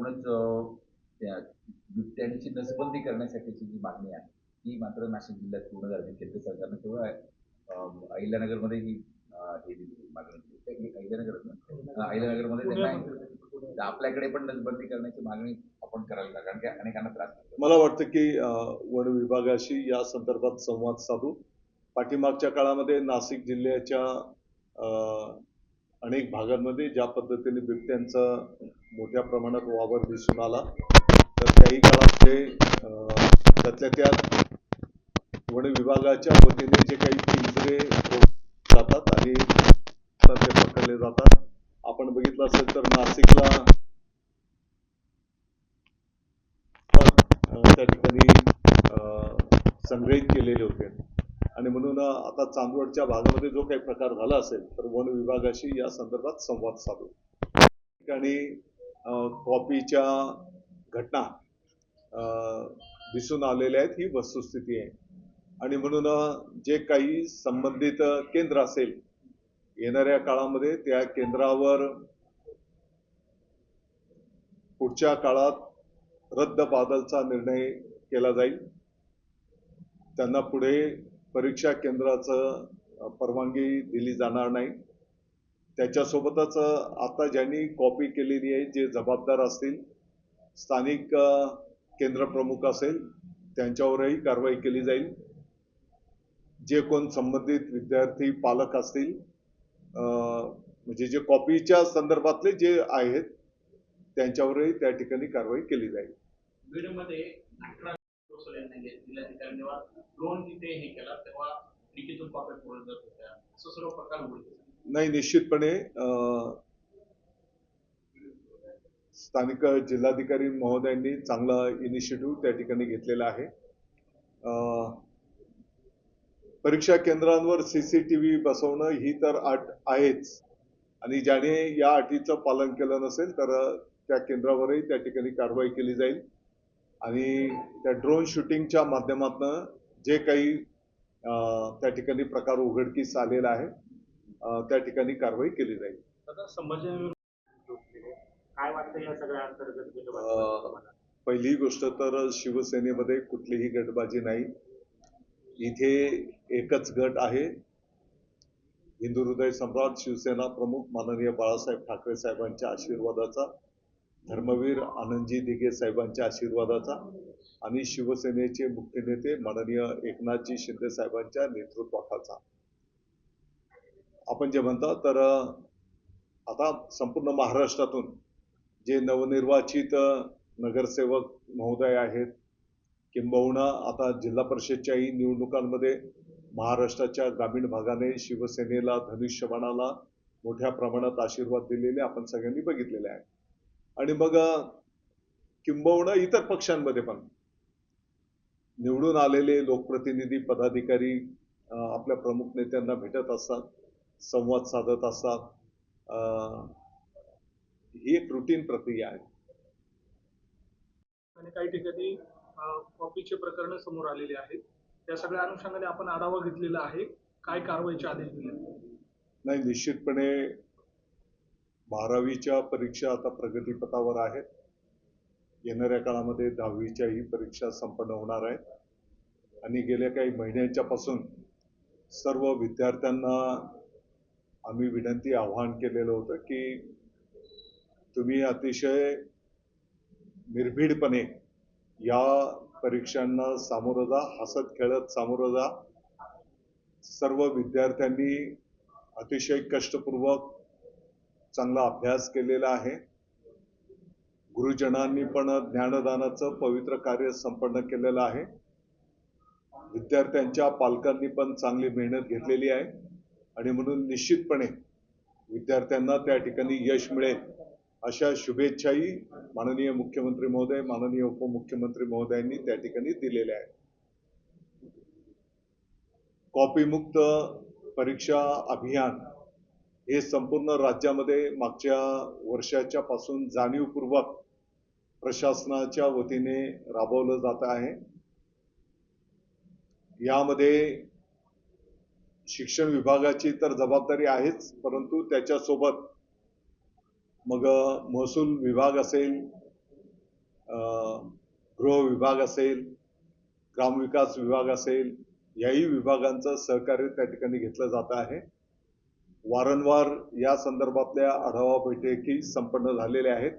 एकूणच त्या बिबट्यांची नसबंदी करण्यासाठीची जी मागणी आहे ती मात्र नाशिक जिल्ह्यात पूर्ण झाली केंद्र सरकारनं केवळ अहिल्यानगरमध्ये ही हे दिली मागणी केली. तर अहिल्यानगर ना? अहिल्यानगरमध्ये त्यांना तर आपल्याकडे पण नसबंदी करण्याची मागणी आपण करायला कारण की अनेकांना त्रास होतो. मला वाटतं की वन विभागाशी या संदर्भात संवाद साधू पाठीमागच्या काळामध्ये नाशिक जिल्ह्याच्या अं, अनेक भागांमध्ये ज्या पद्धतीने बिबट्यांचा मोठ्या प्रमाणात वावर दिसून आला तर त्याही काळात ते त्यातल्या त्यात वन विभागाच्या वतीने जे काही पिंजरे जातात आणि ते पकडले जातात. आपण बघितलं असेल तर नाशिकला त्या ठिकाणी अं, संग्रहित केलेले होते. आणि म्हणून आता चांदवडच्या भागामध्ये जो काही प्रकार झाला असेल तर वन विभागाशी या संदर्भात संवाद साधू. ठिकाणी कॉपीच्या घटना अं, दिसून आलेल्या आहेत ही वस्तुस्थिती आहे. आणि म्हणून जे काही संबंधित केंद्र असेल येणाऱ्या काळामध्ये त्या केंद्रावर पुढच्या काळात रद्द बादलचा निर्णय केला जाईल. त्यांना पुढे परीक्षा केंद्राचं परवानगी दिली जाणार नाही. त्याच्यासोबतच आता ज्यांनी कॉपी केलेली आहे जे जबाबदार असतील स्थानिक केंद्र प्रमुख असेल त्यांच्यावरही कारवाई केली जाईल. जे कोण संबंधित विद्यार्थी पालक असतील म्हणजे जे कॉपीच्या संदर्भातले जे आहेत त्यांच्यावरही त्या ठिकाणी कारवाई केली जाईल. बीडमध्ये यांना घेत जिल्हाधिकारी जेव्हा ड्रोन तिथे हे केला तेव्हा निकेतन कॉप्या फोडत जात होत्या. असं सर्व प्रकार उघडकीस नाही निश्चितपणे स्थानिक जिल्हाधिकारी महोदयांनी चांगला इनिशिएटिव्ह त्या ठिकाणी घेतलेला आहे. परीक्षा केंद्रांवर सी सी टी व्ही बसवणं ही तर अट आहेच. आणि ज्याने या अटीचं पालन केलं नसेल तर त्या केंद्रावरही त्या ठिकाणी कारवाई केली जाईल. आणि त्या ड्रोन शूटिंगच्या माध्यमातून जे काही त्या ठिकाणी प्रकार उघडकीस आलेला आहे त्या ठिकाणी कारवाई केली जाईल? पहिली गोष्ट तर शिवसेनेमध्ये कुठलीही गटबाजी नाही. इथे एकच गट आहे. हिंदू हृदय सम्राट शिवसेना प्रमुख माननीय बाळासाहेब ठाकरे साहेबांच्या आशीर्वादाचा धर्मवीर आनंदजी दिघे साहेबांच्या आशीर्वादाचा आणि शिवसेनेचे मुख्य नेते माननीय एकनाथजी शिंदे साहेबांच्या नेतृत्वाखाचा आपण जे म्हणता तर आता संपूर्ण महाराष्ट्रातून जे नवनिर्वाचित नगरसेवक महोदय आहेत किंबहुना आता जिल्हा परिषदच्याही निवडणुकांमध्ये महाराष्ट्राच्या ग्रामीण भागाने शिवसेनेला धनुष्यबाणाला मोठ्या प्रमाणात आशीर्वाद दिलेले आपण सगळ्यांनी बघितलेले आहे आणि मग किंबहुना इतर पक्षांमध्ये पण. निवडून आलेले लोकप्रतिनिधी पदाधिकारी आपल्या प्रमुख नेत्यांना भेटत असतात संवाद साधत असतात. ही एक रुटीन प्रक्रिया आहे. आणि काही ठिकाणी कॉपीचे प्रकरण समोर आलेले आहेत. त्या सगळ्या अनुषंगाने आपण आढावा घेतलेला आहे. काय कारवाईचे आदेश दिले नाही निश्चितपणे बारावीच्या परीक्षा आता प्रगतीपथावर आहेत. येणाऱ्या काळामध्ये दहावीच्याही परीक्षा संपन्न होणार आहेत. आणि गेल्या काही महिन्यांच्या पासून सर्व विद्यार्थ्यांना आम्ही विनंती आवाहन केलेलं होतं की तुम्ही अतिशय निर्भीडपणे या परीक्षांना सामोरं जा हसत खेळत सामोरं जा. सर्व विद्यार्थ्यांनी अतिशय कष्टपूर्वक चांगला अभ्यास केलेला आहे. गुरुजनांनी पण ज्ञानदानाचं पवित्र कार्य संपन्न केलेलं आहे. विद्यार्थ्यांच्या पालकांनी पण चांगली मेहनत घेतलेली आहे. आणि म्हणून निश्चितपणे विद्यार्थ्यांना त्या ठिकाणी यश मिळेल. अशा शुभेच्छाही माननीय मुख्यमंत्री महोदय माननीय उपमुख्यमंत्री महोदयांनी त्या ठिकाणी दिलेल्या आहेत. कॉपीमुक्त परीक्षा अभियान हे संपूर्ण राज्यामध्ये मागच्या वर्षाच्या पासून जाणीवपूर्वक प्रशासनाच्या वतीने राबवलं जात आहे. यामध्ये शिक्षण विभागाची तर जबाबदारी आहेच परंतु त्याच्यासोबत मग महसूल विभाग असेल गृह विभाग असेल ग्रामविकास विभाग असेल याही विभागांचं सहकार्य त्या ठिकाणी घेतलं जात आहे. वारंवार या संदर्भातल्या आढावा बैठकी संपन्न झालेल्या आहेत.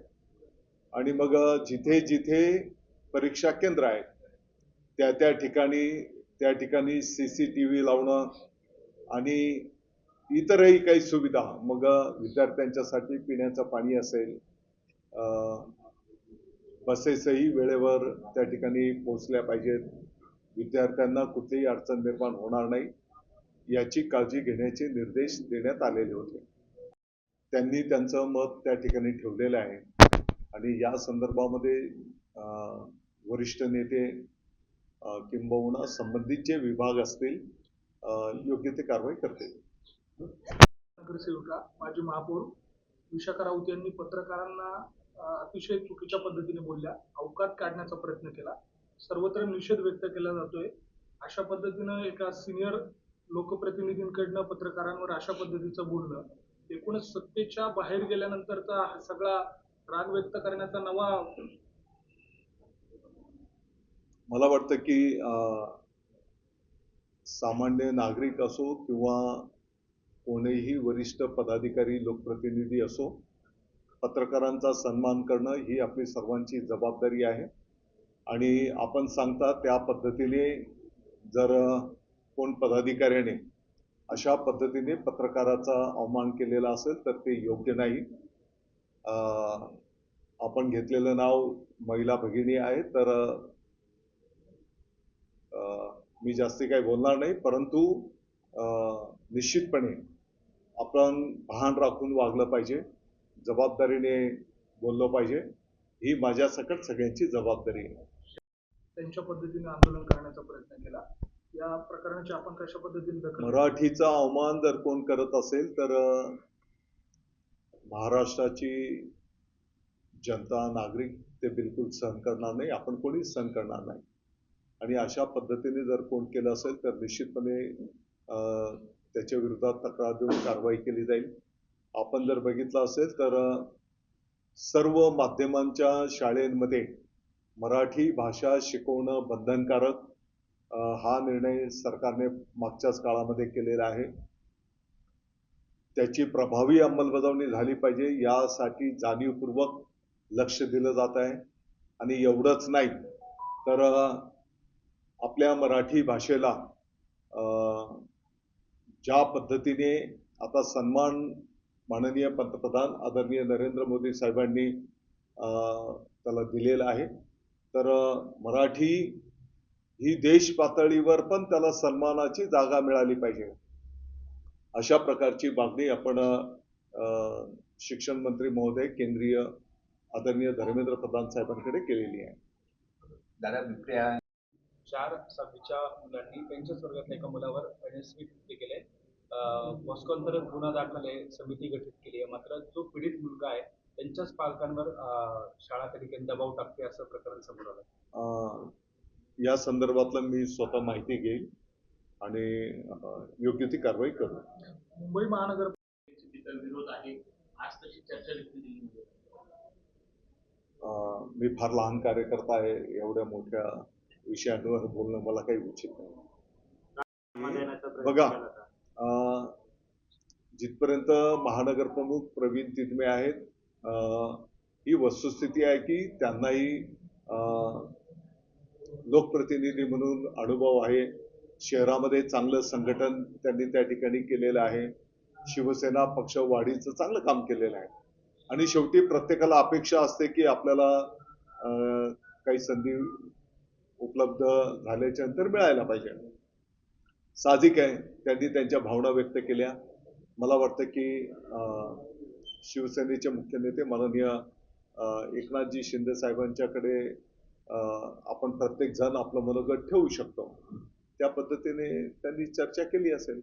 आणि मग जिथे जिथे परीक्षा केंद्र आहेत त्या त्या ठिकाणी त्या ठिकाणी सी सी टी व्ही लावणं आणि इतरही काही सुविधा मग विद्यार्थ्यांच्यासाठी पिण्याचं पाणी असेल बसेसही वेळेवर त्या ठिकाणी पोहोचल्या पाहिजेत. विद्यार्थ्यांना कुठलीही अडचण निर्माण होणार नाही. याची काळजी घेण्याचे निर्देश देण्यात आलेले होते. त्यांनी त्यांचं मत त्या ठिकाणी ठेवलेलं आहे. आणि या संदर्भामध्ये वरिष्ठ नेते किंबहुना संबंधित जे विभाग असतील योग्य ते कारवाई करतील. नगरसेविका माजी महापौर विशाखा राऊत यांनी पत्रकारांना अतिशय चुकीच्या पद्धतीने बोलल्या. अवकात काढण्याचा प्रयत्न केला. सर्वत्र निषेध व्यक्त केला जातोय. अशा पद्धतीनं एका सिनियर लोकप्रतिनिधींकडनं पत्रकारांवर अशा पद्धतीचं बोलणं एकूणच सत्तेच्या बाहेर गेल्यानंतरचा हा सगळा राग व्यक्त करण्याचा नवा मला वाटतं की सामान्य नागरिक असो किंवा कोणीही वरिष्ठ पदाधिकारी लोकप्रतिनिधी असो पत्रकारांचा सन्मान करणं ही आपली सर्वांची जबाबदारी आहे. आणि आपण सांगता त्या पद्धतीने जर कोण पदाधिकाऱ्याने अशा पद्धतीने पत्रकाराचा अवमान केलेला असेल तर ते योग्य नाही. अं, आपण घेतलेलं नाव महिला भगिनी आहे तर मी जास्ती काही बोलणार नाही परंतु अं, निश्चितपणे आपण भान राखून वागलं पाहिजे जबाबदारीने बोललं पाहिजे ही माझ्या सकट सगळ्यांची जबाबदारी आहे. त्यांच्या पद्धतीने आंदोलन करण्याचा प्रयत्न केला. या प्रकरणाची आपण कशा पद्धतीने मराठीचा अवमान जर कोण करत असेल तर महाराष्ट्राची जनता नागरिक ते बिलकुल सहन करणार नाही. आपण कोणीच सहन करणार नाही. आणि अशा पद्धतीने जर कोण केलं असेल तर निश्चितपणे त्याच्या विरोधात तक्रार देऊन कारवाई केली जाईल. आपण जर बघितलं असेल तर सर्व माध्यमांच्या शाळेमध्ये मराठी भाषा शिकवणं बंधनकारक हा निर्णय सरकारने मागच्याच काळामध्ये केलेला आहे. त्याची प्रभावी अंमलबजावणी झाली पाहिजे यासाठी जाणीवपूर्वक लक्ष दिलं जात आहे. आणि एवढंच नाही तर आपल्या मराठी भाषेला ज्या पद्धतीने आता सन्मान माननीय पंतप्रधान आदरणीय नरेंद्र मोदी साहेबांनी त्याला दिलेला आहे. तर मराठी ही देश पातळीवर पण त्याला सन्मानाची जागा मिळाली पाहिजे. अशा प्रकारची मागणी आपण अं, शिक्षण मंत्री महोदय केंद्रीय आदरणीय धर्मेंद्र प्रधान साहेबांकडे केलेली आहे. दादा बिबट्या चार सहावीच्या मुलांनी त्यांच्याच वर्गातल्या एका मुलावर एनएसवी कृत्य केले मॉस्को अंतर्गत गुन्हा दाखल आहे समिती गठीत केली आहे. मात्र जो पीडित मुलगा आहे त्यांच्याच पालकांवर शाळा ठिकाणी दबाव टाकते असं प्रकरण समोर आलं. या संदर्भातलं मी स्वतः माहिती घेईल आणि योग्य ती कारवाई करू. मुंबई महानगर तिथं विरोध आहे. आज तशी चर्चा देखील दिल्लीमध्ये अं, मी फार लहान कार्यकर्ता आहे. एवढ्या मोठ्या विषयांवर बोलणं मला काही उचित नाही. बघा अं, जिथपर्यंत महानगर प्रमुख प्रवीण तिदमे आहेत ही वस्तुस्थिती आहे की त्यांनाही अं, लोकप्रतिनिधी म्हणून अनुभव आहे. शहरामध्ये चांगलं संघटन त्यांनी त्या ठिकाणी केलेलं आहे. शिवसेना पक्ष वाढीचं चांगलं काम केलेलं आहे. आणि शेवटी प्रत्येकाला अपेक्षा असते की आपल्याला काही संधी उपलब्ध झाल्याच्यानंतर मिळायला पाहिजे. साहजिक आहे. त्यांनी त्यांच्या भावना व्यक्त केल्या. मला वाटतं की शिवसेनेचे मुख्य नेते माननीय एकनाथजी शिंदे साहेबांच्याकडे आपण प्रत्येक जण आपलं मनोगत ठेवू शकतो. त्या पद्धतीने त्यांनी चर्चा केली असेल.